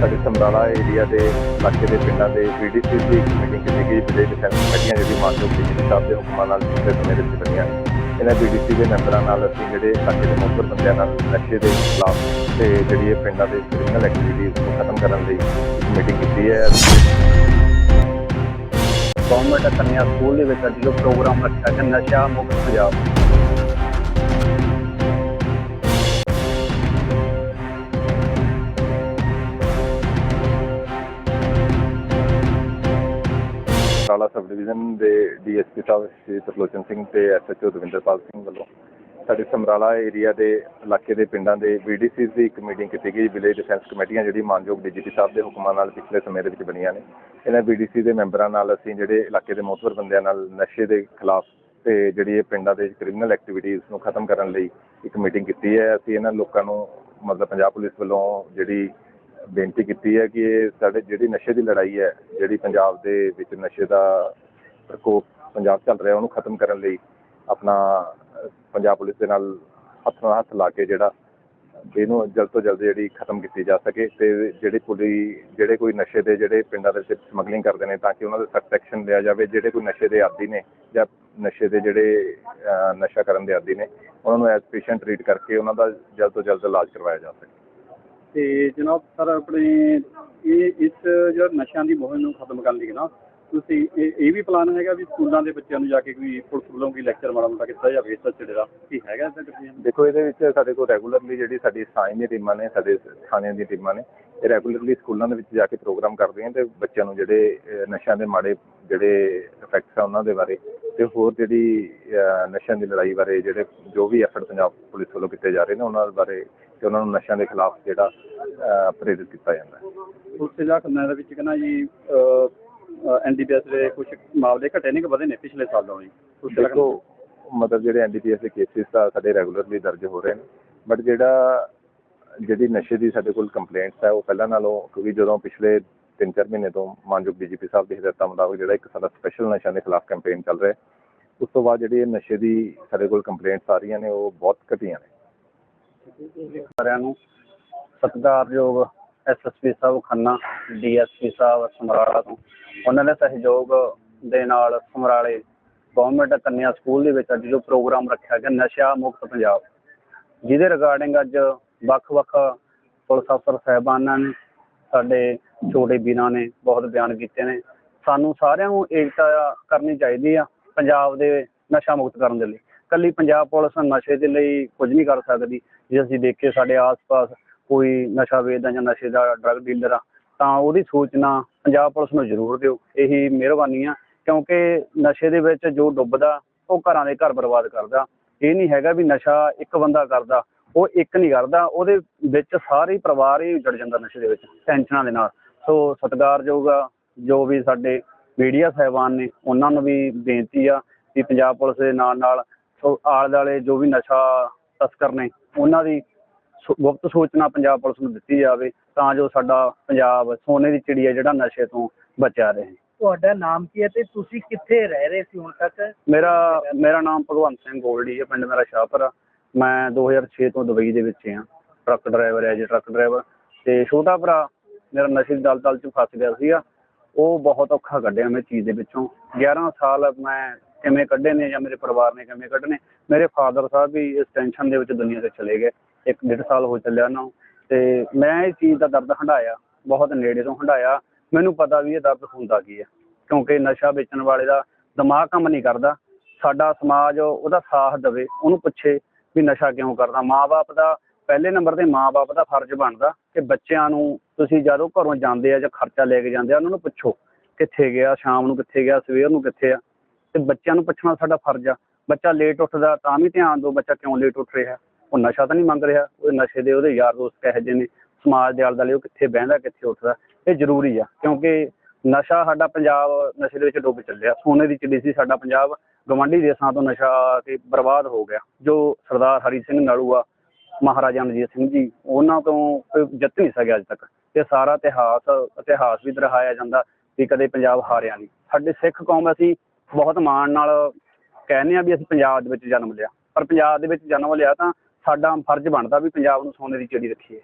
ਸਾਡੇ ਸਮਰਾਲਾ ਏਰੀਆ ਦੇ ਇਲਾਕੇ ਦੇ ਪਿੰਡਾਂ ਦੇ ਬੀਡੀਸੀ ਦੀ ਇੱਕ ਮੀਟਿੰਗ ਕੀਤੀ ਗਈ ਵਿਲੇਜ ਡਿਫੈਂਸ ਕਮੇਟੀਆਂ ਜਿਹੜੀ ਮਾਨਯੋਗ ਡੀਜੀਪੀ ਸਾਹਿਬ ਦੇ ਹੁਕਮਾਂ ਨਾਲ ਪਿਛਲੇ ਸਮੇਂ ਦੇ ਵਿੱਚ ਬਣੀਆਂ ਇਹਨਾਂ ਬੀਡੀਸੀ ਦੇ ਮੈਂਬਰਾਂ ਨਾਲ ਅਸੀਂ ਜਿਹੜੇ ਇਲਾਕੇ ਦੇ ਮੁਖਬਰ ਬੰਦਿਆਂ ਨਾਲ ਨਸ਼ੇ ਦੇ ਖਿਲਾਫ ਤੇ ਜਿਹੜੀ ਇਹ ਪਿੰਡਾਂ ਦੇ ਕ੍ਰਿਮੀਨਲ ਐਕਟੀਵਿਟੀਜ਼ ਨੂੰ ਖਤਮ ਕਰਨ ਲਈ ਮੀਟਿੰਗ ਕੀਤੀ ਹੈ। ਗਵਰਨਮੈਂਟ ਕੰਨਿਆ ਸਕੂਲ ਦੇ ਵਿੱਚ ਅੱਜ ਜੋ ਪ੍ਰੋਗਰਾਮ ਰੱਖਿਆ ਗਿਆ, ਨਸ਼ਾ ਮੁਕਤ ਪੰਜਾਬ। ਸਮਰਾਲਾ ਸਬ ਡਿਵੀਜ਼ਨ ਦੇ ਡੀਐਸਪੀ ਸਾਹਿਬ, ਸ਼੍ਰੀ ਤਰਲੋਚਨ ਸਿੰਘ ਤੇ ਐਸਐਚਓ ਦਵਿੰਦਰਪਾਲ ਸਿੰਘ ਵੱਲੋਂ ਸਾਡੇ ਸਮਰਾਲਾ ਏਰੀਆ ਦੇ ਇਲਾਕੇ ਦੇ ਪਿੰਡਾਂ ਦੇ ਬੀਡੀਸੀਜ਼ ਦੀ ਇੱਕ ਮੀਟਿੰਗ ਕੀਤੀ ਗਈ, ਵਿਲੇਜ ਡਿਫੈਂਸ ਕਮੇਟੀਆਂ ਜਿਹੜੀ ਮਾਨਯੋਗ ਡੀਜੀਪੀ ਸਾਹਿਬ ਦੇ ਹੁਕਮਾਂ ਨਾਲ ਪਿਛਲੇ ਸਮੇਂ ਦੇ ਵਿੱਚ ਬਣੀਆਂ ਨੇ। ਇਹਨਾਂ ਬੀਡੀਸੀ ਦੇ ਮੈਂਬਰਾਂ ਨਾਲ ਅਸੀਂ ਜਿਹੜੇ ਇਲਾਕੇ ਦੇ ਮੋਹਤਵਰ ਬੰਦਿਆਂ ਨਾਲ ਨਸ਼ੇ ਦੇ ਖਿਲਾਫ ਤੇ ਜਿਹੜੀ ਇਹ ਪਿੰਡਾਂ ਦੇ ਕ੍ਰਿਮੀਨਲ ਐਕਟੀਵਿਟੀਜ਼ ਨੂੰ ਖਤਮ ਕਰਨ ਲਈ ਇੱਕ ਮੀਟਿੰਗ ਕੀਤੀ ਹੈ। ਅਸੀਂ ਇਹਨਾਂ ਲੋਕਾਂ ਨੂੰ ਮਤਲਬ ਪੰਜਾਬ ਪੁਲਿਸ ਵੱਲੋਂ ਜਿਹੜੀ ਬੇਨਤੀ ਕੀਤੀ ਹੈ ਕਿ ਇਹ ਸਾਡੇ ਜਿਹੜੀ ਨਸ਼ੇ ਦੀ ਲੜਾਈ ਹੈ, ਜਿਹੜੀ ਪੰਜਾਬ ਦੇ ਵਿੱਚ ਨਸ਼ੇ ਦਾ ਪ੍ਰਕੋਪ ਪੰਜਾਬ ਚੱਲ ਰਿਹਾ, ਉਹਨੂੰ ਖਤਮ ਕਰਨ ਲਈ ਆਪਣਾ ਪੰਜਾਬ ਪੁਲਿਸ ਦੇ ਨਾਲ ਹੱਥ ਨਾਲ ਹੱਥ ਲਾ ਕੇ ਜਿਹੜਾ ਇਹਨੂੰ ਜਲਦ ਤੋਂ ਜਲਦ ਜਿਹੜੀ ਖਤਮ ਕੀਤੀ ਜਾ ਸਕੇ ਤੇ ਜਿਹੜੇ ਪੁਲਿਸ ਜਿਹੜੇ ਕੋਈ ਨਸ਼ੇ ਦੇ ਜਿਹੜੇ ਪਿੰਡਾਂ ਦੇ ਵਿੱਚ ਸਮਗਲਿੰਗ ਕਰਦੇ ਨੇ ਤਾਂ ਕਿ ਉਹਨਾਂ ਦੇ ਸਖਤ ਐਕਸ਼ਨ ਲਿਆ ਜਾਵੇ, ਜਿਹੜੇ ਕੋਈ ਨਸ਼ੇ ਦੇ ਆਦੀ ਨੇ ਜਾਂ ਨਸ਼ੇ ਦੇ ਜਿਹੜੇ ਨਸ਼ਾ ਕਰਨ ਦੇ ਆਦੀ ਨੇ, ਉਹਨਾਂ ਨੂੰ ਐਜ਼ ਪੇਸ਼ੈਂਟ ਟ੍ਰੀਟ ਕਰਕੇ ਉਹਨਾਂ ਦਾ ਜਲਦ ਤੋਂ ਜਲਦ ਇਲਾਜ ਕਰਵਾਇਆ ਜਾ ਸਕੇ। ਤੇ ਜਨਾਬ ਸਰ, ਆਪਣੇ ਇਹ, ਇਸ ਜਿਹੜਾ ਨਸ਼ਿਆਂ ਦੀ ਮੁਹਿੰਮ ਨੂੰ ਖਤਮ ਕਰਨ ਲਈ ਨਾ, ਤੁਸੀਂ ਇਹ ਇਹ ਵੀ ਪਲਾਨ ਹੈਗਾ ਵੀ ਸਕੂਲਾਂ ਦੇ ਬੱਚਿਆਂ ਨੂੰ ਜਾ ਕੇ ਕੋਈ ਪੁਲਿਸ ਵੱਲੋਂ ਕੋਈ ਲੈਕਚਰ ਮਾੜਾ ਮੋਟਾ ਕੀਤਾ ਜਾਵੇ, ਇਸ ਸੱਚੇ ਦਾ? ਕੀ ਹੈਗਾ ਇਹਦਾ ਕਿਤੇ ਦੇਖੋ, ਇਹਦੇ ਵਿੱਚ ਸਾਡੇ ਕੋਲ ਰੈਗੂਲਰਲੀ ਜਿਹੜੀ ਸਾਡੀ ਸਾਇੰਸ ਦੀਆਂ ਟੀਮਾਂ ਨੇ, ਸਾਡੇ ਥਾਣਿਆਂ ਦੀਆਂ ਟੀਮਾਂ ਨੇ, ਇਹ ਰੈਗੂਲਰਲੀ ਸਕੂਲਾਂ ਦੇ ਵਿੱਚ ਜਾ ਕੇ ਪ੍ਰੋਗਰਾਮ ਕਰਦੇ ਕਰਦੀਆਂ ਤੇ ਬੱਚਿਆਂ ਨੂੰ ਜਿਹੜੇ ਨਸ਼ਿਆਂ ਦੇ ਮਾੜੇ ਜਿਹੜੇ ਇਫੈਕਟਸ ਆ ਉਹਨਾਂ ਦੇ ਬਾਰੇ ਤੇ ਹੋਰ ਜਿਹੜੀ ਨਸ਼ਿਆਂ ਦੀ ਲੜਾਈ ਬਾਰੇ ਜਿਹੜੇ ਜੋ ਵੀ ਐਫਰਟ ਪੰਜਾਬ ਪੁਲਿਸ ਵੱਲੋਂ ਕੀਤੇ ਜਾ ਰਹੇ ਨੇ ਉਹਨਾਂ ਬਾਰੇ ਤੇ ਉਹਨਾਂ ਨੂੰ ਨਸ਼ਿਆਂ ਦੇ ਖਿਲਾਫ ਜਿਹੜਾ ਪ੍ਰੇਰਿਤ ਕੀਤਾ ਜਾਂਦਾ ਹੈ। ਉਸੇ ਦਾ ਕੰਨਾਂ ਦੇ ਵਿੱਚ ਕਹਿੰਦਾ ਜੀ ਐਨਡੀਪੀਐਸ ਦੇ ਕੁਝ ਮਾਮਲੇ ਘਟੇ ਨੇ ਕਿ ਵਧੇ ਨੇ ਪਿਛਲੇ ਸਾਲੋਂ ਜੀ ਦੇਖੋ ਮਤਲਬ ਜਿਹੜੇ ਐਨਡੀਪੀਐਸ ਦੇ ਕੇਸਿਸ ਤਾਂ ਸਾਡੇ ਰੈਗੂਲਰਲੀ ਦਰਜ ਹੋ ਰਹੇ ਨੇ ਬਟ ਜਿਹੜਾ ਜਿਹੜੀ ਨਸ਼ੇ ਦੀ ਸਾਡੇ ਕੋਲ ਕੰਪਲੇਂਟਸ ਹੈ ਉਹ ਪਹਿਲਾਂ ਨਾਲੋਂ ਕਿਉਂਕਿ ਜਦੋਂ ਪਿਛਲੇ 3-4 ਮਹੀਨੇ ਤੋਂ ਮਾਨਯੋਗ ਡੀਜੀਪੀ ਸਾਹਿਬ ਦੇ ਹਦਾਇਤਾਂ ਮੁਤਾਬਕ ਜਿਹੜਾ ਇੱਕ ਸਾਡਾ ਸਪੈਸ਼ਲ ਨਸ਼ਿਆਂ ਦੇ ਖਿਲਾਫ ਕੈਂਪੇਨ ਚੱਲ ਰਿਹਾ ਹੈ ਉਸ ਤੋਂ ਬਾਅਦ ਜਿਹੜੀ ਇਹ ਨਸ਼ੇ ਦੀ ਸਾਡੇ ਕੋਲ ਕੰਪਲੇਂਟਸ ਆ ਰਹੀਆਂ ਨੇ, ਉਹ ਬਹੁਤ ਘਟੀਆਂ ਨੇ। ਸਾਰਿਆਂ ਨੂੰ ਸਤਿਕਾਰਯੋਗ ਐਸਐਸਪੀ ਸਾਹਿਬ ਖੰਨਾ ਡੀਐਸਪੀ ਸਾਹਿਬ ਸਮਰਾਲਾ ਤੋਂ। ਉਹਨਾਂ ਦੇ ਸਹਿਯੋਗ ਦੇ ਨਾਲ ਸਮਰਾਲੇ ਗਵਰਨਮੈਂਟ ਕੰਨਿਆ ਸਕੂਲ ਦੇ ਵਿੱਚ ਅੱਜ ਜੋ ਪ੍ਰੋਗਰਾਮ ਰੱਖਿਆ ਗਿਆ, ਨਸ਼ਾ ਮੁਕਤ ਪੰਜਾਬ। ਜਿਹਦੇ ਰਿਗਾਰਡਿੰਗ ਅੱਜ ਵੱਖ-ਵੱਖ ਪੁਲਿਸ ਅਫਸਰ ਸਾਹਿਬਾਨਾਂ ਨੇ, ਸਾਡੇ ਛੋਟੇ ਵੀਰਾਂ ਨੇ ਬਹੁਤ ਬਿਆਨ ਕੀਤੇ ਨੇ। ਸਾਨੂੰ ਸਾਰਿਆਂ ਨੂੰ ਏਕਤਾ ਕਰਨੀ ਚਾਹੀਦੀ ਆ। ਪੰਜਾਬ ਦੇ ਨਸ਼ਾ ਮੁਕਤ ਕਰਨ ਦੇ ਲਈ। ਕੱਲੀ ਪੰਜਾਬ ਪੁਲਿਸ ਨਸ਼ੇ ਦੇ ਲਈ ਕੁਝ ਨਹੀਂ ਕਰ ਸਕਦੀ। ਜੇ ਅਸੀਂ ਦੇਖੀਏ ਸਾਡੇ ਆਸ-ਪਾਸ ਕੋਈ ਨਸ਼ਾ ਵੇਚਦਾ ਜਾਂ ਨਸ਼ੇ ਦਾ ਡਰੱਗ ਡੀਲਰ ਆ, ਤਾਂ ਉਹਦੀ ਸੂਚਨਾ ਪੰਜਾਬ ਪੁਲਿਸ ਨੂੰ ਜ਼ਰੂਰ ਦਿਓ। ਇਹੀ ਮਿਹਰਬਾਨੀ ਆ, ਕਿਉਂਕਿ ਨਸ਼ੇ ਦੇ ਵਿੱਚ ਜੋ ਡੁੱਬਦਾ, ਉਹ ਘਰਾਂ ਦੇ ਘਰ ਬਰਬਾਦ ਕਰਦਾ। ਇਹ ਨਹੀਂ ਹੈਗਾ ਵੀ ਨਸ਼ਾ ਇੱਕ ਬੰਦਾ ਕਰਦਾ, ਉਹ ਇੱਕ ਨਹੀਂ ਕਰਦਾ। ਉਹਦੇ ਵਿੱਚ ਸਾਰੇ ਪਰਿਵਾਰ ਹੀ ਜੜ ਜਾਂਦਾ ਨਸ਼ੇ ਦੇ ਵਿੱਚ, ਟੈਨਸ਼ਨਾਂ ਦੇ ਨਾਲ। ਸੋ ਸਤਿਕਾਰਯੋਗ ਜੋ ਵੀ ਸਾਡੇ ਮੀਡੀਆ ਸਾਹਿਬਾਨ ਨੇ ਉਹਨਾਂ ਨੂੰ ਵੀ ਬੇਨਤੀ ਆ ਕਿ ਪੰਜਾਬ ਪੁਲਿਸ ਦੇ ਨਾਲ ਨਾਲ ਆਲੇ ਦੁਆਲੇ ਜੋ ਵੀ ਨਸ਼ਾ ਤਸਕਰ ਨੇ ਉਹਨਾਂ ਦੀ ਗੁਪਤ ਸੂਚਨਾ ਪੰਜਾਬ ਪੁਲਿਸ ਨੂੰ ਦਿੱਤੀ ਜਾਵੇ ਤਾਂ ਜੋ ਸਾਡਾ ਪੰਜਾਬ ਸੋਨੇ ਦੀ ਚਿੜੀ ਹੈ ਜਿਹੜਾ ਨਸ਼ੇ ਤੋਂ ਬਚਿਆ ਰਹੇ। ਤੁਹਾਡਾ ਨਾਮ ਕੀ ਹੈ ਤੇ ਤੁਸੀਂ ਕਿੱਥੇ ਰਹਿ ਰਹੇ ਸੀ ਹੁਣ ਤੱਕ? ਮੇਰਾ ਮੇਰਾ ਨਾਮ ਭਗਵੰਤ ਸਿੰਘ ਗੋਲਡੀ ਹੈ ਪਿੰਡ ਮੇਰਾ ਸ਼ਾਹਪੁਰ ਆ। ਮੈਂ 2006 ਤੋਂ ਦੁਬਈ ਦੇ ਵਿੱਚ ਹਾਂ ਟਰੱਕ ਡਰਾਈਵਰ ਹੈ ਜੀ ਟਰੱਕ ਡਰਾਈਵਰ। ਤੇ ਛੋਟਾ ਭਰਾ ਮੇਰਾ ਨਸ਼ੇ ਦੀ ਦਲਦਲ ਚ ਫਸ ਗਿਆ ਸੀਗਾ। ਉਹ ਬਹੁਤ ਔਖਾ ਕੱਢਿਆ ਮੈਂ ਚੀਜ਼ ਦੇ ਵਿੱਚੋਂ। 11 ਸਾਲ ਮੈਂ ਕਿਵੇਂ ਕੱਢੇ ਨੇ ਜਾਂ ਮੇਰੇ ਪਰਿਵਾਰ ਨੇ ਕਿਵੇਂ ਕੱਢਨੇ ਮੇਰੇ ਫਾਦਰ ਸਾਹਿਬ ਵੀ ਇਸ ਟੈਨਸ਼ਨ ਦੇ ਵਿੱਚ ਦੁਨੀਆ ਤੋਂ ਚਲੇ ਗਏ। ਇੱਕ ਡੇਢ ਸਾਲ ਹੋ ਚੱਲਿਆ ਉਹਨਾਂ ਨੂੰ। ਤੇ ਮੈਂ ਇਸ ਚੀਜ਼ ਦਾ ਦਰਦ ਹੰਢਾਇਆ, ਬਹੁਤ ਨੇੜੇ ਤੋਂ ਹੰਢਾਇਆ। ਮੈਨੂੰ ਪਤਾ ਵੀ ਇਹ ਦਰਦ ਹੁੰਦਾ ਕੀ ਹੈ ਕਿਉਂਕਿ ਨਸ਼ਾ ਵੇਚਣ ਵਾਲੇ ਦਾ ਦਿਮਾਗ ਕੰਮ ਨਹੀਂ ਕਰਦਾ। ਸਾਡਾ ਸਮਾਜ ਉਹਦਾ ਸਾਥ ਦੇਵੇ, ਉਹਨੂੰ ਪੁੱਛੇ ਵੀ ਨਸ਼ਾ ਕਿਉਂ ਕਰਦਾ? ਮਾਪੇ ਦਾ ਪਹਿਲੇ ਨੰਬਰ ਤੇ ਮਾਪੇ ਦਾ ਫਰਜ਼ ਬਣਦਾ ਕਿ ਬੱਚਿਆਂ ਨੂੰ ਤੁਸੀਂ ਜਦੋਂ ਘਰੋਂ ਜਾਂਦੇ ਆ ਜਾਂ ਖਰਚਾ ਲੈ ਕੇ ਜਾਂਦੇ ਆ, ਉਹਨਾਂ ਨੂੰ ਪੁੱਛੋ ਕਿੱਥੇ ਗਿਆ, ਸ਼ਾਮ ਨੂੰ ਕਿੱਥੇ ਗਿਆ, ਸਵੇਰ ਨੂੰ ਕਿੱਥੇ ਆ। ਤੇ ਬੱਚਿਆਂ ਨੂੰ ਪੁੱਛਣਾ ਸਾਡਾ ਫਰਜ਼ ਆ। ਬੱਚਾ ਲੇਟ ਉੱਠਦਾ, ਤਾਂ ਵੀ ਧਿਆਨ ਦਿਓ ਬੱਚਾ ਕਿਉਂ ਲੇਟ ਉੱਠ ਰਿਹਾ। ਉਹ ਨਸ਼ਾ ਤਾਂ ਨਹੀਂ ਮੰਗ ਰਿਹਾ, ਉਹ ਨਸ਼ੇ ਦੇ ਉਹਦੇ ਯਾਰ ਦੋਸਤ ਕਹੇ ਜਿਹੇ ਨੇ, ਸਮਾਜ ਦੇ ਆਲੇ ਦੁਆਲੇ ਉਹ ਕਿੱਥੇ ਬਹਿੰਦਾ, ਕਿੱਥੇ ਉੱਠਦਾ। ਇਹ ਜ਼ਰੂਰੀ ਆ, ਕਿਉਂਕਿ ਨਸ਼ਾ ਸਾਡਾ ਪੰਜਾਬ ਨਸ਼ੇ ਦੇ ਵਿੱਚ ਡੁੱਬ ਚੱਲਿਆ। ਸੋਨੇ ਦੀ ਚਿੜੀ ਸੀ ਸਾਡਾ ਪੰਜਾਬ, ਗਵਾਂਢੀ ਦੇਸ਼ਾਂ ਤੋਂ ਨਸ਼ਾ ਆ ਕੇ ਬਰਬਾਦ ਹੋ ਗਿਆ। ਜੋ ਸਰਦਾਰ ਹਰੀ ਸਿੰਘ ਨਲੂਆ ਮਹਾਰਾਜਾ ਰਣਜੀਤ ਸਿੰਘ ਜੀ, ਉਹਨਾਂ ਤੋਂ ਕੋਈ ਜਿੱਤ ਨਹੀਂ ਸਕਿਆ ਅੱਜ ਤੱਕ। ਤੇ ਸਾਰਾ ਇਤਿਹਾਸ ਇਤਿਹਾਸ ਵੀ ਦਰਹਾਇਆ ਜਾਂਦਾ ਵੀ ਕਦੇ ਪੰਜਾਬ ਹਾਰਿਆ ਨਹੀਂ। ਸਾਡੇ ਸਿੱਖ ਕੌਮ ਅਸੀਂ ਬਹੁਤ ਮਾਣ ਨਾਲ ਕਹਿੰਦੇ ਆ ਵੀ ਅਸੀਂ ਪੰਜਾਬ ਦੇ ਵਿੱਚ ਜਨਮ ਲਿਆ। ਪਰ ਪੰਜਾਬ ਦੇ ਵਿੱਚ ਜਨਮ ਲਿਆ ਤਾਂ ਸਾਡਾ ਫਰਜ਼ ਬਣਦਾ ਵੀ ਪੰਜਾਬ ਨੂੰ ਸੋਨੇ ਦੀ ਚਿੜੀ ਰੱਖੀਏ।